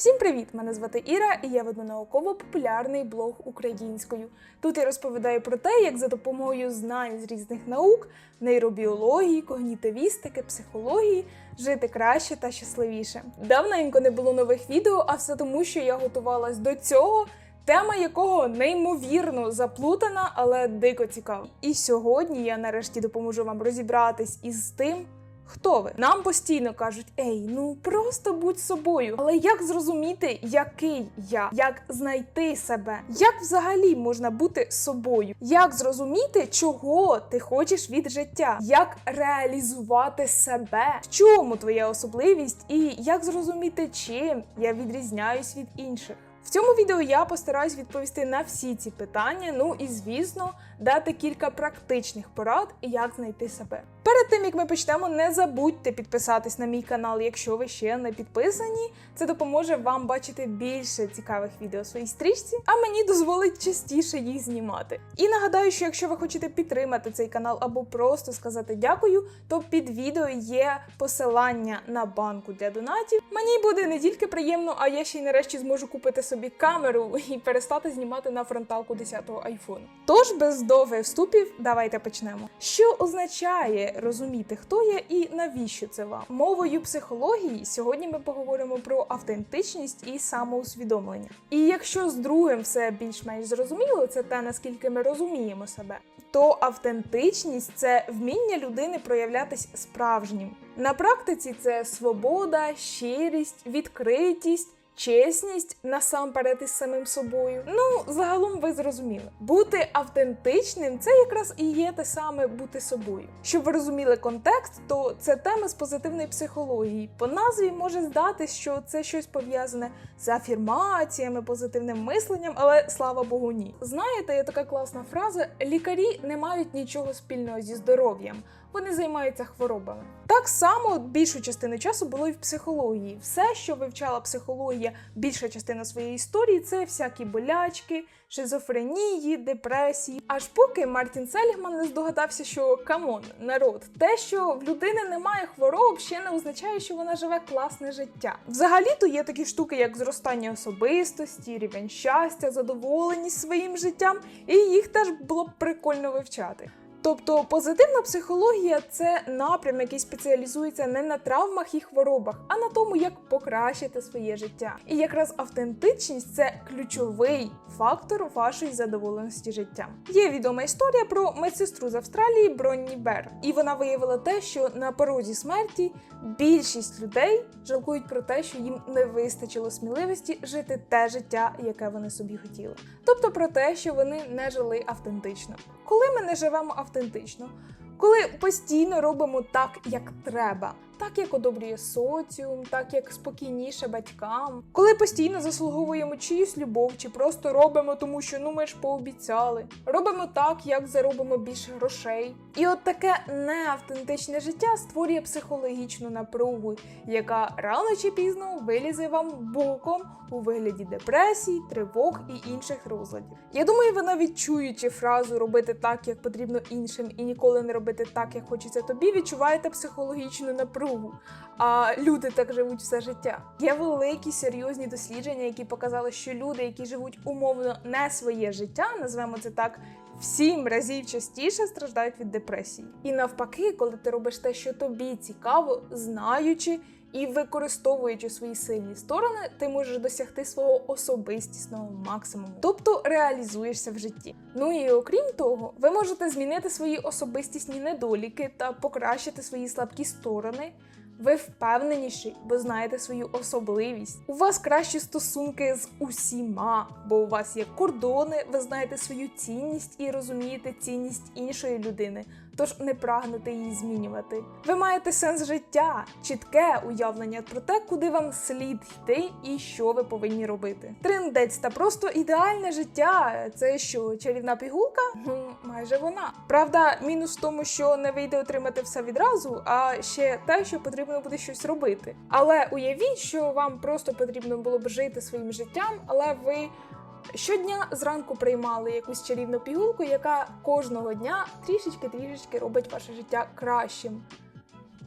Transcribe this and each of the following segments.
Всім привіт! Мене звати Іра, і я веду науково-популярний блог українською. Тут я розповідаю про те, як за допомогою знань з різних наук, нейробіології, когнітивістики, психології жити краще та щасливіше. Давненько не було нових відео, а все тому, що я готувалась до цього. Тема якого неймовірно заплутана, але дико цікава. І сьогодні я нарешті допоможу вам розібратись із тим, Хто ви? Нам постійно кажуть: ей, ну просто будь собою. Але як зрозуміти, який я? Як знайти себе? Як взагалі можна бути собою? Як зрозуміти, чого ти хочеш від життя? Як реалізувати себе? В чому твоя особливість? І як зрозуміти, чим я відрізняюсь від інших? В цьому відео я постараюсь відповісти на всі ці питання. Ну і звісно, дати кілька практичних порад, як знайти себе. Перед тим як ми почнемо, не забудьте підписатись на мій канал, якщо ви ще не підписані. Це допоможе вам бачити більше цікавих відео своїй стрічці, а мені дозволить частіше їх знімати. І нагадаю, що якщо ви хочете підтримати цей канал або просто сказати дякую, то під відео є посилання на банку для донатів. Мені буде не тільки приємно, а я ще й нарешті зможу купити собі камеру і перестати знімати на фронталку 10-го айфону. Тож без довгих вступів, давайте почнемо. Що означає розуміти, хто я і навіщо це вам? Мовою психології сьогодні ми поговоримо про автентичність і самоусвідомлення. І якщо з другим все більш-менш зрозуміло, це те наскільки ми розуміємо себе, то автентичність це вміння людини проявлятись справжнім. На практиці це свобода, щирість, відкритість. Чесність насамперед із самим собою. Ну, загалом ви зрозуміли. Бути автентичним це якраз і є те саме бути собою. Щоб ви розуміли контекст, то це тема з позитивної психології. По назві може здатись, що це щось пов'язане з афірмаціями, позитивним мисленням, але слава Богу, ні. Знаєте, є така класна фраза: лікарі не мають нічого спільного зі здоров'ям. Вони займаються хворобами. Так само більшу частину часу було і в психології. Все, що вивчала психологія, більша частина своєї історії це всякі болячки, шизофренії, депресії. Аж поки Мартін Селігман не здогадався, що камон, народ, те, що в людини немає хвороб, ще не означає, що вона живе класне життя. Взагалі-то є такі штуки, як зростання особистості, рівень щастя, задоволеність своїм життям, і їх теж було б прикольно вивчати. Тобто позитивна психологія це напрям, який спеціалізується не на травмах і хворобах, а на тому, як покращити своє життя. І якраз автентичність це ключовий фактор вашої задоволеності життям. Є відома історія про медсестру з Австралії Бронні Бер, і вона виявила те, що на порозі смерті більшість людей жалкують про те, що їм не вистачило сміливості жити те життя, яке вони собі хотіли. Тобто про те, що вони не жили автентично. Коли ми не живемо автентично, коли постійно робимо так, як треба, так як одобрює соціум, так як спокійніше батькам, коли постійно заслуговуємо чиюсь любов, чи просто робимо, тому що ну ми ж пообіцяли, робимо так, як заробимо більше грошей. І от таке неавтентичне життя створює психологічну напругу, яка рано чи пізно вилізе вам боком у вигляді депресій, тривог і інших розладів. Я думаю, ви навіть чуючи фразу робити так, як потрібно іншим, і ніколи не робити так, як хочеться тобі, відчуваєте психологічну напругу. А люди так живуть все життя. Є великі серйозні дослідження, які показали, що люди, які живуть умовно не своє життя, назвемо це так. В сім разів частіше страждають від депресії. І навпаки, коли ти робиш те, що тобі цікаво, знаючи і використовуючи свої сильні сторони, ти можеш досягти свого особистісного максимуму, тобто реалізуєшся в житті. Ну і окрім того, ви можете змінити свої особистісні недоліки та покращити свої слабкі сторони. Ви впевненіші, бо знаєте свою особливість. У вас кращі стосунки з усіма, бо у вас є кордони, ви знаєте свою цінність і розумієте цінність іншої людини, тож не прагнете її змінювати. Ви маєте сенс життя, чітке уявлення про те, куди вам слід йти і що ви повинні робити. Трендець та просто ідеальне життя це що, чарівна пігулка? Ну, майже вона. Правда, мінус в тому, що не вийде отримати все відразу, а ще те, що потрібно буде щось робити. Але уявіть, що вам просто потрібно було б жити своїм життям, але ви. Щодня зранку приймали якусь чарівну пігулку, яка кожного дня трішечки-трішечки робить ваше життя кращим.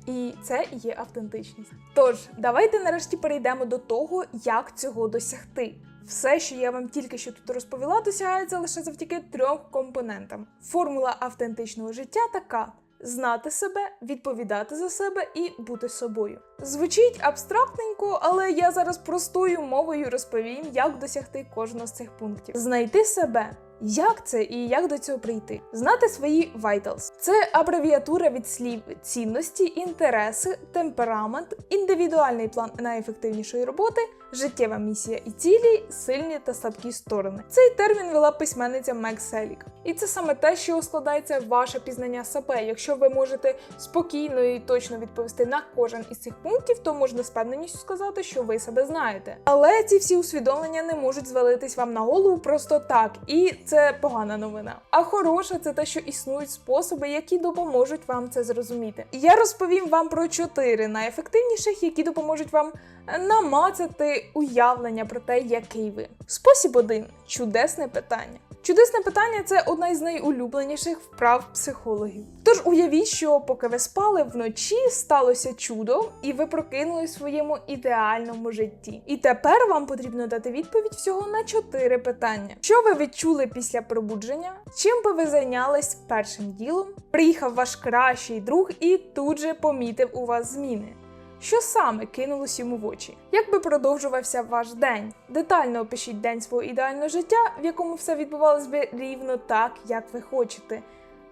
І це є автентичність. Тож, давайте нарешті перейдемо до того, як цього досягти. Все, що я вам тільки що тут розповіла, досягається лише завдяки трьом компонентам. Формула автентичного життя така: знати себе, відповідати за себе і бути собою. Звучить абстрактненько, але я зараз простою мовою розповім, як досягти кожного з цих пунктів. Знайти себе. Як це і як до цього прийти? Знати свої vitals. Це абревіатура від слів цінності, інтереси, темперамент, індивідуальний план найефективнішої роботи, життєва місія і цілі, сильні та слабкі сторони. Цей термін вела письменниця Мек Селік. І це саме те, що складається ваше пізнання себе. Якщо ви можете спокійно і точно відповісти на кожен із цих пунктів, то можна з певненістю сказати, що ви себе знаєте. Але ці всі усвідомлення не можуть звалитись вам на голову просто так, і це погана новина. А хороша це те, що існують способи, які допоможуть вам це зрозуміти. Я розповім вам про чотири найефективніших, які допоможуть вам намацати уявлення про те, який ви. Спосіб один чудесне питання. Чудесне питання це одна із найулюбленіших вправ психологів. Тож уявіть, що поки ви спали вночі, сталося чудо, і ви прокинули в своєму ідеальному житті. І тепер вам потрібно дати відповідь всього на чотири питання: що ви відчули після пробудження? Чим би ви зайнялись першим ділом? Приїхав ваш кращий друг і тут же помітив у вас зміни. Що саме кинулось йому в очі? Як би продовжувався ваш день? Детально опишіть день свого ідеального життя, в якому все відбувалось би рівно так, як ви хочете.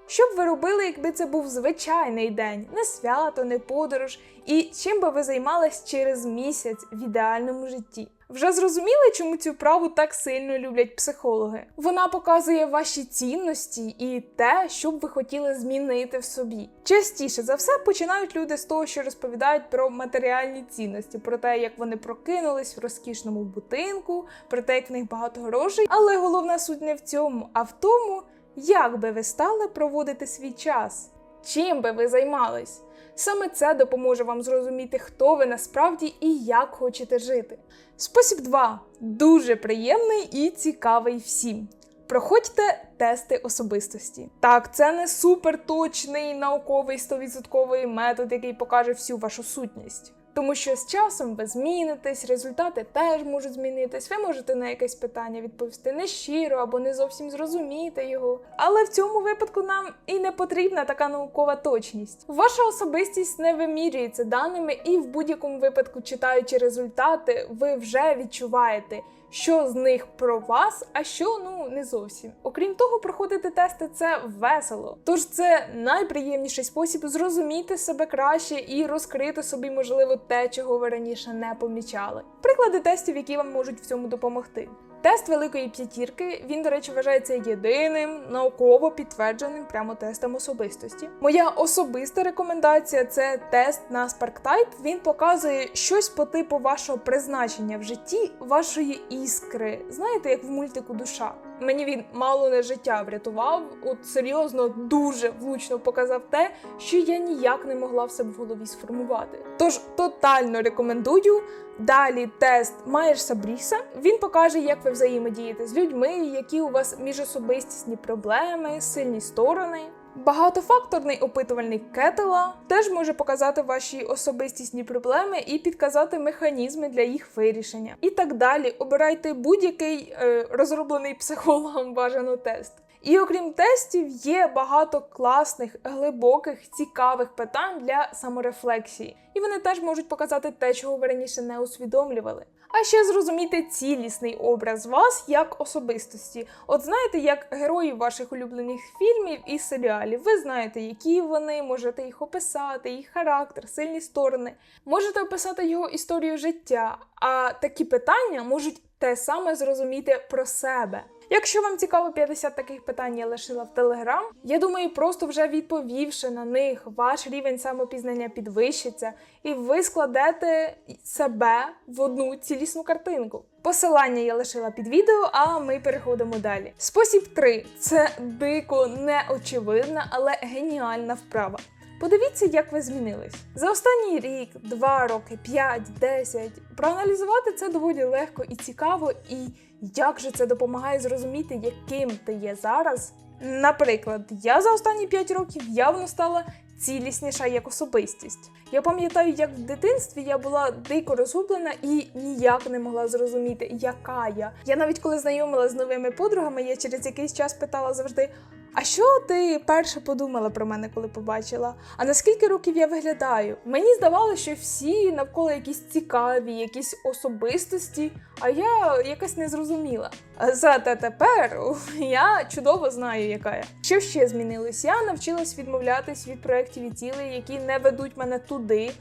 Що б ви робили, якби це був звичайний день, не свято, не подорож, і чим би ви займались через місяць в ідеальному житті? Вже зрозуміли, чому цю праву так сильно люблять психологи? Вона показує ваші цінності і те, що б ви хотіли змінити в собі. Частіше за все починають люди з того, що розповідають про матеріальні цінності, про те, як вони прокинулись в розкішному будинку, про те, як в них багато грошей. Але головна суть не в цьому, а в тому, як би ви стали проводити свій час, чим би ви займались. Саме це допоможе вам зрозуміти, хто ви насправді і як хочете жити. Спосіб 2. Дуже приємний і цікавий всім. Проходьте тести особистості. Так, це не суперточний науковий 100% метод, який покаже всю вашу сутність. Тому що з часом ви змінитесь, результати теж можуть змінитись. Ви можете на якесь питання відповісти нещиро або не зовсім зрозуміти його. Але в цьому випадку нам і не потрібна така наукова точність. Ваша особистість не вимірюється даними, і в будь-якому випадку, читаючи результати, ви вже відчуваєте. Що з них про вас, а що ну не зовсім. Окрім того, проходити тести це весело. Тож це найприємніший спосіб зрозуміти себе краще і розкрити собі, можливо, те, чого ви раніше не помічали. Приклади тестів, які вам можуть в цьому допомогти. Тест великої п'ятірки, він, до речі, вважається єдиним науково підтвердженим прямо тестом особистості. Моя особиста рекомендація це тест на SparkType. Він показує щось по типу вашого призначення в житті, вашої іскри. Знаєте, як в мультику душа. Мені він мало не життя врятував, от серйозно дуже влучно показав те, що я ніяк не могла в себе в голові сформувати. Тож тотально рекомендую. Далі тест Майерса Бріса. Він покаже, як ви взаємодієте з людьми, які у вас міжособистісні проблеми, сильні сторони. Багатофакторний опитувальник Кетела теж може показати ваші особистісні проблеми і підказати механізми для їх вирішення. І так далі. Обирайте будь-який е, розроблений психологом бажано тест. І окрім тестів, є багато класних, глибоких, цікавих питань для саморефлексії, і вони теж можуть показати те, чого ви раніше не усвідомлювали. А ще зрозуміти цілісний образ вас як особистості. От знаєте, як герої ваших улюблених фільмів і серіалів. Ви знаєте, які вони, можете їх описати, їх характер, сильні сторони. Можете описати його історію життя. А такі питання можуть те саме зрозуміти про себе. Якщо вам цікаво 50 таких питань, я лишила в Телеграм. Я думаю, просто вже відповівши на них, ваш рівень самопізнання підвищиться, і ви складете себе в одну цілісну картинку. Посилання я лишила під відео, а ми переходимо далі. Спосіб 3. це дико неочевидна, але геніальна вправа. Подивіться, як ви змінились за останній рік, два роки, 5, 10. Проаналізувати це доволі легко і цікаво, і як же це допомагає зрозуміти, яким ти є зараз. Наприклад, я за останні 5 років явно стала цілісніша як особистість. Я пам'ятаю, як в дитинстві я була дико розгублена і ніяк не могла зрозуміти, яка я. Я навіть коли знайомилася з новими подругами, я через якийсь час питала завжди. А що ти перше подумала про мене, коли побачила? А наскільки років я виглядаю? Мені здавалося, що всі навколо якісь цікаві, якісь особистості, а я якась не зрозуміла. Зате тепер я чудово знаю, яка я. Що ще змінилось? Я навчилась відмовлятись від проєктів і цілей, які не ведуть мене туди.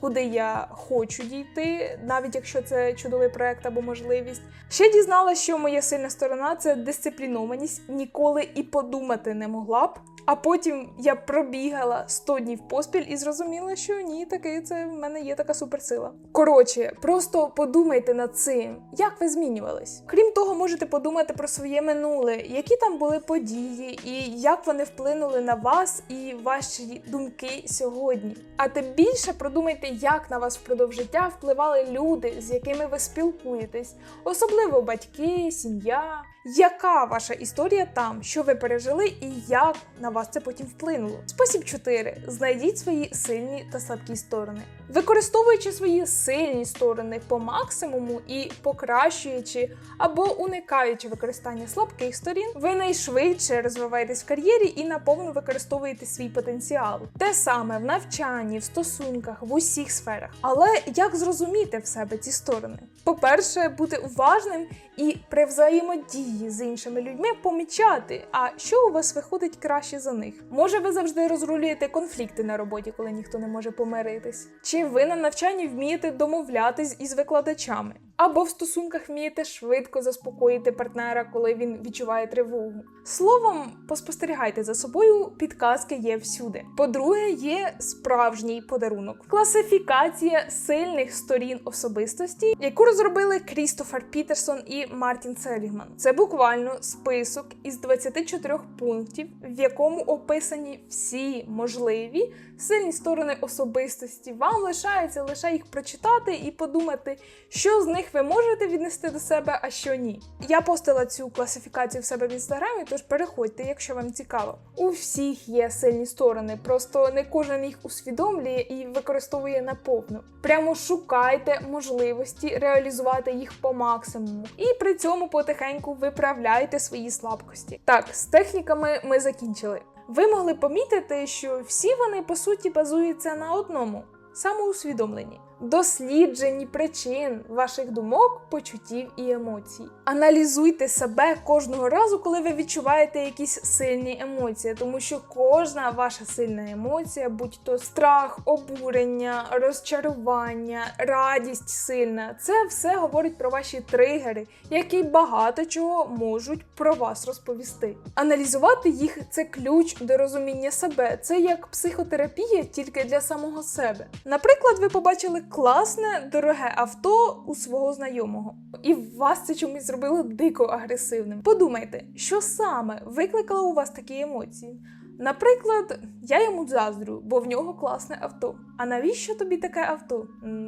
Куди я хочу дійти, навіть якщо це чудовий проект або можливість. Ще дізналася, що моя сильна сторона це дисциплінованість, ніколи і подумати не могла б. А потім я пробігала 100 днів поспіль і зрозуміла, що ні, таки це в мене є така суперсила. Коротше, просто подумайте над цим, як ви змінювались. Крім того, можете подумати про своє минуле, які там були події, і як вони вплинули на вас і ваші думки сьогодні. А тим більше продумайте, як на вас впродовж життя впливали люди, з якими ви спілкуєтесь, особливо батьки, сім'я. Яка ваша історія там, що ви пережили, і як на вас це потім вплинуло? Спосіб 4. Знайдіть свої сильні та слабкі сторони. Використовуючи свої сильні сторони по максимуму і покращуючи або уникаючи використання слабких сторін, ви найшвидше розвиваєтесь в кар'єрі і наповну використовуєте свій потенціал. Те саме в навчанні, в стосунках, в усіх сферах. Але як зрозуміти в себе ці сторони? По-перше, бути уважним і при взаємодії з іншими людьми помічати, а що у вас виходить краще за них. Може, ви завжди розрулюєте конфлікти на роботі, коли ніхто не може помиритись? Чи ви на навчанні вмієте домовлятись із викладачами? Або в стосунках вмієте швидко заспокоїти партнера, коли він відчуває тривогу. Словом, поспостерігайте за собою, підказки є всюди. По-друге, є справжній подарунок. Класифікація сильних сторін особистості, яку розробили Крістофер Пітерсон і Мартін Селігман. Це буквально список із 24 пунктів, в якому описані всі можливі сильні сторони особистості. Вам лишається лише їх прочитати і подумати, що з них ви можете віднести до себе, а що ні. Я постила цю класифікацію в себе в інстаграмі, тож переходьте, якщо вам цікаво. У всіх є сильні сторони, просто не кожен їх усвідомлює і використовує наповну. Прямо шукайте можливості реалізувати їх по максимуму, і при цьому потихеньку виправляйте свої слабкості. Так, з техніками ми закінчили. Ви могли помітити, що всі вони по суті базуються на одному самоусвідомленні, дослідженні причин ваших думок, почуттів і емоцій. Аналізуйте себе кожного разу, коли ви відчуваєте якісь сильні емоції, тому що кожна ваша сильна емоція, будь то страх, обурення, розчарування, радість сильна, це все говорить про ваші тригери, які багато чого можуть про вас розповісти. Аналізувати їх це ключ до розуміння себе. Це як психотерапія тільки для самого себе. Наприклад, ви побачили класне, дороге авто у свого знайомого, і вас це чомусь зробило дико агресивним. Подумайте, що саме викликало у вас такі емоції. Наприклад, я йому заздрю, бо в нього класне авто. А навіщо тобі таке авто?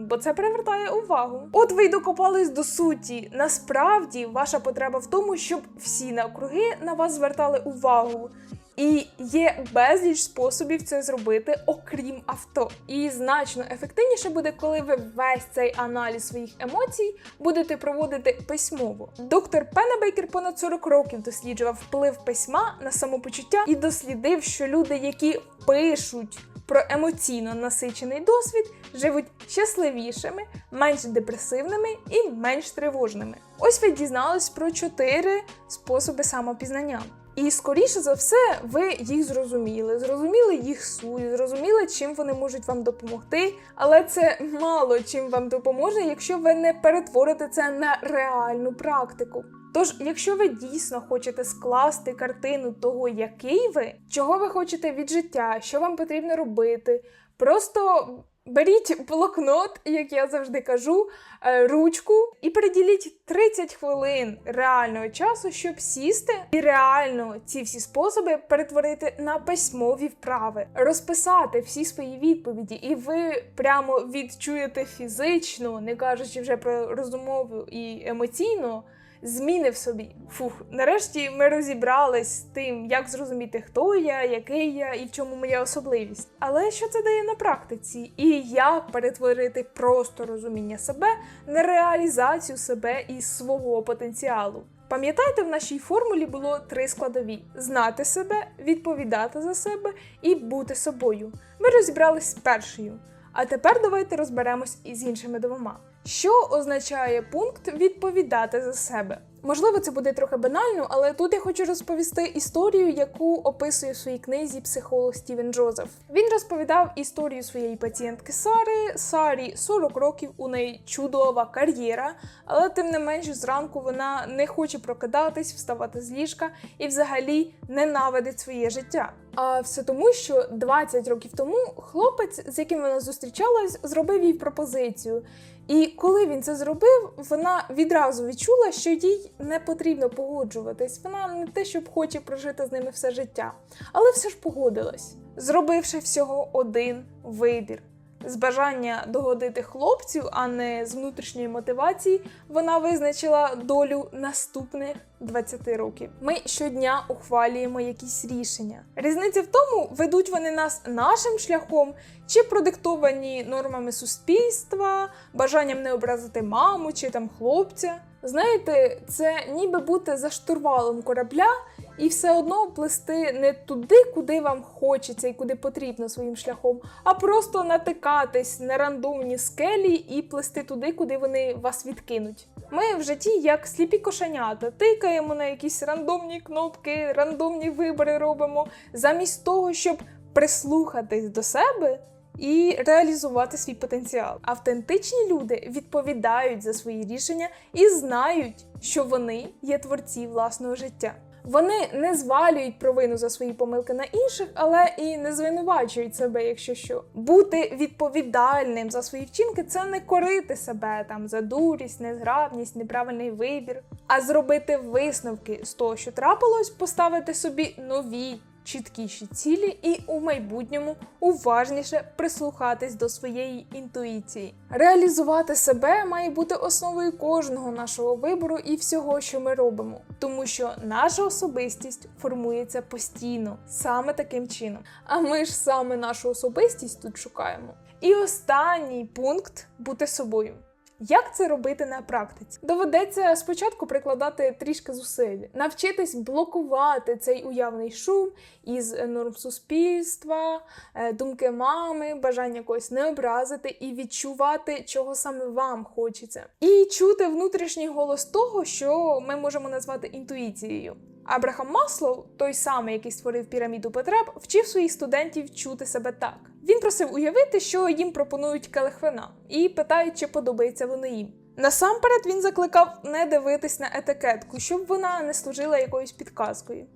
Бо це привертає увагу. От ви й докопались до суті. Насправді, ваша потреба в тому, щоб всі навкруги на вас звертали увагу. І є безліч способів це зробити, окрім авто. І значно ефективніше буде, коли ви весь цей аналіз своїх емоцій будете проводити письмово. Доктор Пеннебейкер понад 40 років досліджував вплив письма на самопочуття і дослідив, що люди, які пишуть про емоційно насичений досвід, живуть щасливішими, менш депресивними і менш тривожними. Ось ви дізнались про чотири способи самопізнання. І скоріше за все, ви їх зрозуміли, зрозуміли їх суть, зрозуміли, чим вони можуть вам допомогти. Але це мало чим вам допоможе, якщо ви не перетворите це на реальну практику. Тож, якщо ви дійсно хочете скласти картину того, який ви, чого ви хочете від життя, що вам потрібно робити, просто беріть блокнот, як я завжди кажу, е, ручку і приділіть 30 хвилин реального часу, щоб сісти і реально ці всі способи перетворити на письмові вправи, розписати всі свої відповіді, і ви прямо відчуєте фізично, не кажучи вже про розумову і емоційно. Зміни в собі. Фух, нарешті ми розібрались з тим, як зрозуміти, хто я, який я і в чому моя особливість. Але що це дає на практиці? І як перетворити просто розуміння себе на реалізацію себе і свого потенціалу? Пам'ятаєте, в нашій формулі було три складові: знати себе, відповідати за себе і бути собою. Ми розібрались з першою. А тепер давайте розберемось із іншими двома. Що означає пункт відповідати за себе? Можливо, це буде трохи банально, але тут я хочу розповісти історію, яку описує в своїй книзі психолог Стівен Джозеф. Він розповідав історію своєї пацієнтки Сари. Сарі 40 років, у неї чудова кар'єра, але тим не менш зранку вона не хоче прокидатись, вставати з ліжка і взагалі ненавидить своє життя. А все тому, що 20 років тому хлопець, з яким вона зустрічалась, зробив їй пропозицію. І коли він це зробив, вона відразу відчула, що їй не потрібно погоджуватись. Вона не те, щоб хоче прожити з ними все життя, але все ж погодилась, зробивши всього один вибір. З бажання догодити хлопцю, а не з внутрішньої мотивації, вона визначила долю наступних 20 років. Ми щодня ухвалюємо якісь рішення. Різниця в тому, ведуть вони нас нашим шляхом чи продиктовані нормами суспільства, бажанням не образити маму чи там хлопця. Знаєте, це ніби бути за штурвалом корабля і все одно плисти не туди, куди вам хочеться і куди потрібно своїм шляхом, а просто натикатись на рандомні скелі і плисти туди, куди вони вас відкинуть. Ми в житті як сліпі кошенята, тикаємо на якісь рандомні кнопки, рандомні вибори робимо, замість того, щоб прислухатись до себе. І реалізувати свій потенціал. Автентичні люди відповідають за свої рішення і знають, що вони є творці власного життя. Вони не звалюють провину за свої помилки на інших, але і не звинувачують себе, якщо що. Бути відповідальним за свої вчинки це не корити себе там за дурість, незграбність, неправильний вибір, а зробити висновки з того, що трапилось, поставити собі нові. Чіткіші цілі і у майбутньому уважніше прислухатись до своєї інтуїції. Реалізувати себе має бути основою кожного нашого вибору і всього, що ми робимо, тому що наша особистість формується постійно, саме таким чином. А ми ж саме нашу особистість тут шукаємо. І останній пункт бути собою. Як це робити на практиці? Доведеться спочатку прикладати трішки зусиль, навчитись блокувати цей уявний шум із норм суспільства, е, думки мами, бажання когось не образити і відчувати, чого саме вам хочеться, і чути внутрішній голос того, що ми можемо назвати інтуїцією. Абрахам Маслоу, той самий, який створив піраміду потреб, вчив своїх студентів чути себе так. Він просив уявити, що їм пропонують келих вина, і питають, чи подобається воно їм. Насамперед він закликав не дивитись на етикетку, щоб вона не служила якоюсь підказкою.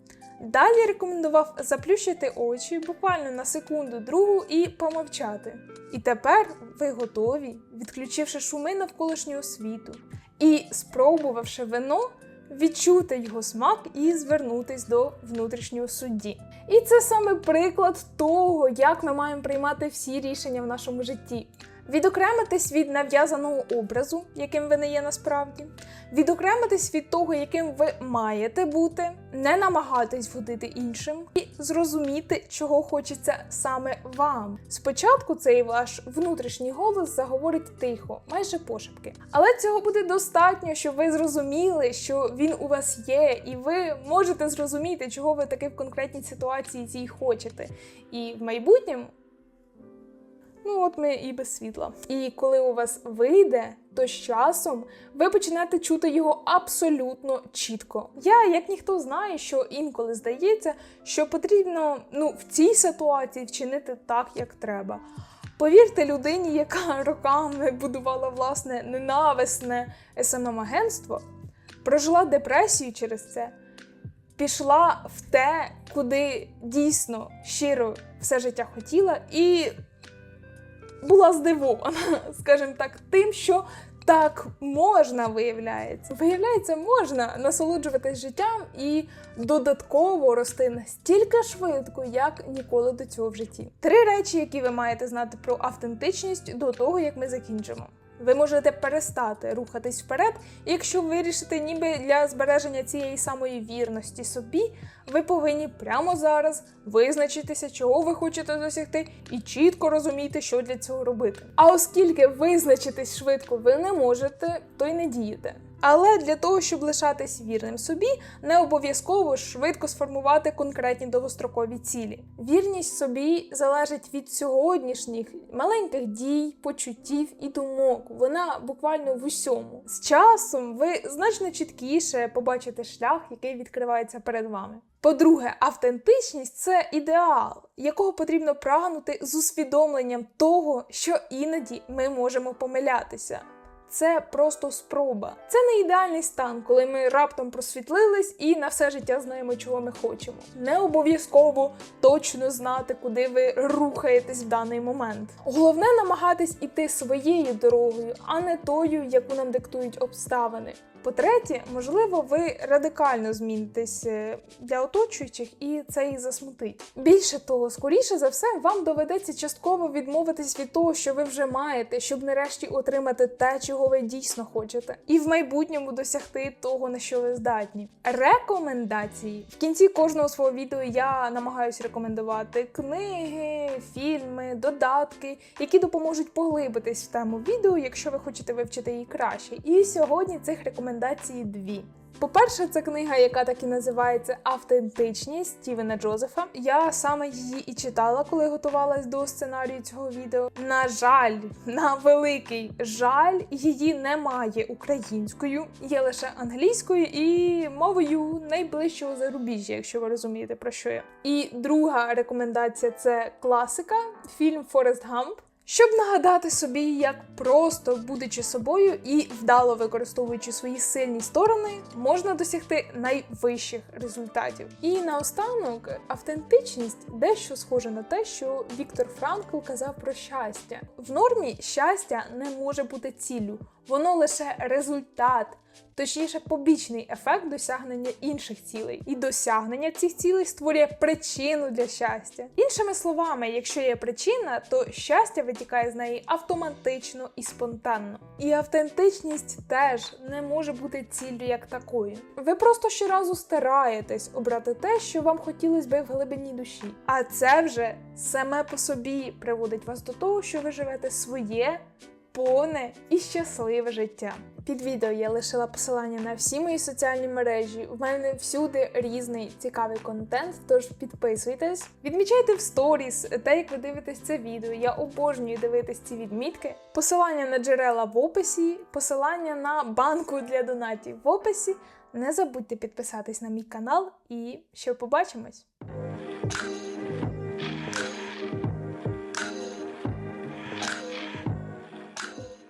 Далі рекомендував заплющити очі буквально на секунду другу і помовчати. І тепер ви готові, відключивши шуми навколишнього світу і спробувавши вино, відчути його смак і звернутись до внутрішнього судді. І це саме приклад того, як ми маємо приймати всі рішення в нашому житті. Відокремитись від нав'язаного образу, яким ви не є насправді, відокремитись від того, яким ви маєте бути, не намагатись вгодити іншим і зрозуміти, чого хочеться саме вам. Спочатку цей ваш внутрішній голос заговорить тихо, майже пошепки. Але цього буде достатньо, щоб ви зрозуміли, що він у вас є, і ви можете зрозуміти, чого ви таки в конкретній ситуації цій хочете. І в майбутньому. Ну, от ми і без світла. І коли у вас вийде, то з часом ви почнете чути його абсолютно чітко. Я, як ніхто, знаю, що інколи здається, що потрібно ну, в цій ситуації вчинити так, як треба. Повірте людині, яка роками будувала власне ненависне СММ-агентство, прожила депресію через це, пішла в те, куди дійсно щиро все життя хотіла, і була здивована, скажімо так, тим, що так можна, виявляється. Виявляється, можна насолоджуватись життям і додатково рости настільки швидко, як ніколи до цього в житті. Три речі, які ви маєте знати про автентичність до того, як ми закінчимо. Ви можете перестати рухатись вперед, і якщо вирішите, ніби для збереження цієї самої вірності собі, ви повинні прямо зараз визначитися, чого ви хочете досягти, і чітко розуміти, що для цього робити. А оскільки визначитись швидко ви не можете, то й не дієте. Але для того, щоб лишатись вірним собі, не обов'язково швидко сформувати конкретні довгострокові цілі. Вірність собі залежить від сьогоднішніх маленьких дій, почуттів і думок. Вона буквально в усьому. З часом ви значно чіткіше побачите шлях, який відкривається перед вами. По-друге, автентичність це ідеал, якого потрібно прагнути з усвідомленням того, що іноді ми можемо помилятися. Це просто спроба. Це не ідеальний стан, коли ми раптом просвітлились і на все життя знаємо, чого ми хочемо. Не обов'язково точно знати, куди ви рухаєтесь в даний момент. Головне намагатись іти своєю дорогою, а не тою, яку нам диктують обставини. По-третє, можливо, ви радикально змінитесь е, для оточуючих, і це їх засмутить. Більше того, скоріше за все, вам доведеться частково відмовитись від того, що ви вже маєте, щоб нарешті отримати те, чого ви дійсно хочете, і в майбутньому досягти того, на що ви здатні. Рекомендації в кінці кожного свого відео я намагаюся рекомендувати книги, фільми, додатки, які допоможуть поглибитись в тему відео, якщо ви хочете вивчити її краще. І сьогодні цих рекомендацій дві. По-перше, це книга, яка так і називається Автентичність Стівена Джозефа. Я саме її і читала, коли готувалась до сценарію цього відео. На жаль, на великий жаль, її немає українською, є лише англійською і мовою найближчого зарубіжжя, якщо ви розумієте про що я. І друга рекомендація це класика, фільм Форест Гамп. Щоб нагадати собі, як просто будучи собою і вдало використовуючи свої сильні сторони, можна досягти найвищих результатів. І наостанок автентичність дещо схоже на те, що Віктор Франкл казав про щастя. В нормі щастя не може бути ціллю, воно лише результат. Точніше, побічний ефект досягнення інших цілей, і досягнення цих цілей створює причину для щастя. Іншими словами, якщо є причина, то щастя витікає з неї автоматично і спонтанно. І автентичність теж не може бути ціллю як такою. Ви просто щоразу стараєтесь обрати те, що вам хотілося би в глибині душі. А це вже саме по собі приводить вас до того, що ви живете своє повне і щасливе життя. Під відео я лишила посилання на всі мої соціальні мережі. У мене всюди різний цікавий контент, тож підписуйтесь. Відмічайте в сторіс те, як ви дивитесь це відео. Я обожнюю дивитись ці відмітки. Посилання на джерела в описі, посилання на банку для донатів в описі. Не забудьте підписатись на мій канал і ще побачимось!